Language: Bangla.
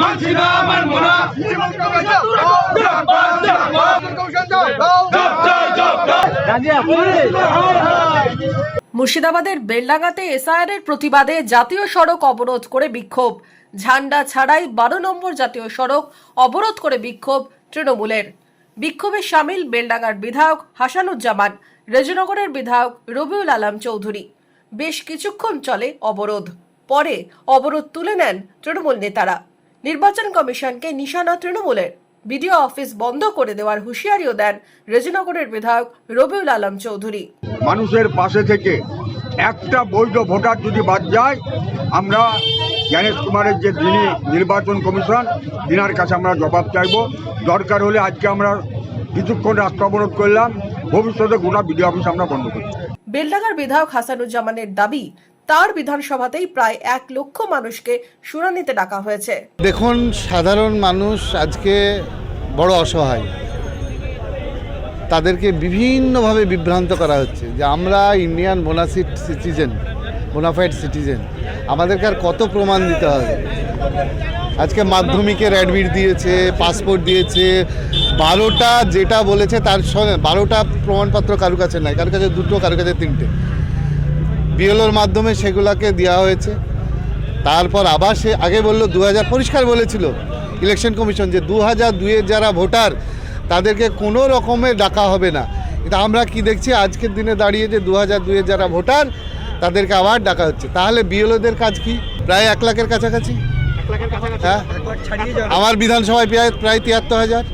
মানছি না মুর্শিদাবাদের বেলডাঙ্গাতে এসআইআর এর প্রতিবাদে জাতীয় সড়ক অবরোধ করে বিক্ষোভ। ঝান্ডা ছাড়াই বারো নম্বর জাতীয় সড়ক অবরোধ করে বিক্ষোভ তৃণমূলের। বিক্ষোভে সামিল বেলডাঙ্গার বিধায়ক হাসানুজ্জামান, রেজনগরের বিধায়ক রবিউল আলম চৌধুরী। বেশ কিছুক্ষণ চলে অবরোধ। পরে অবরোধ তুলে নেন তৃণমূল নেতারা। নির্বাচন কমিশনকে নিশানা তৃণমূলের। বিডিও অফিস বন্ধ করে দেওয়ার হুঁশিয়ারিও দেন রেজনগরের বিধায়ক রবিউল আলম চৌধুরী। মানুষের পাশে থেকে একটা বৈধ ভোটার যদি বাদ যায় আমরা জ্ঞানেশ কুমারের যে যিনি নির্বাচন কমিশন তিনার কাছে আমরা জবাব চাইব। দরকার হলে আজকে আমরা কিছুক্ষণ রাস্তা অবরোধ করলাম ভবিষ্যতে গোটা বিডিও অফিস আমরা বন্ধ করি বেলডাঙ্গার বিধায়ক হাসানুজ্জামানের দাবি তার বিধানসভাতেই প্রায় এক লক্ষ মানুষকে শুনানিতে ডাকা হয়েছে। দেখুন, সাধারণ মানুষ আজকে বড় অসহায়। তাদেরকে বিভিন্নভাবে বিভ্রান্ত করা হচ্ছে যে আমরা ইন্ডিয়ান বোনাসিট সিটিজেন বোনাফাইড সিটিজেন আমাদেরকে আর কত প্রমাণ দিতে হবে? আজকে মাধ্যমিকের অ্যাডমিট দিয়েছে পাসপোর্ট দিয়েছে, বারোটা যেটা বলেছে তার সঙ্গে বারোটা প্রমাণপত্র কারুর কাছে নাই, কারুর কাছে দুটো, কারুর কাছে তিনটে। বিএলওর মাধ্যমে সেগুলোকে দেওয়া হয়েছে। তারপর আবার সে আগে বলল দু হাজার পরিষ্কার বলেছিল ইলেকশন কমিশন যে দু হাজার দুয়ের যারা ভোটার তাদেরকে কোনো রকমে ডাকা হবে না। কিন্তু আমরা কি দেখছি আজকের দিনে দাঁড়িয়ে যে দু হাজার দুয়ের যারা ভোটার তাদেরকে আবার ডাকা হচ্ছে। তাহলে বিএলওদের কাজ কি? প্রায় এক লাখের কাছাকাছি? হ্যাঁ? আমার বিধানসভায় প্রায় প্রায় তিয়াত্তর হাজার।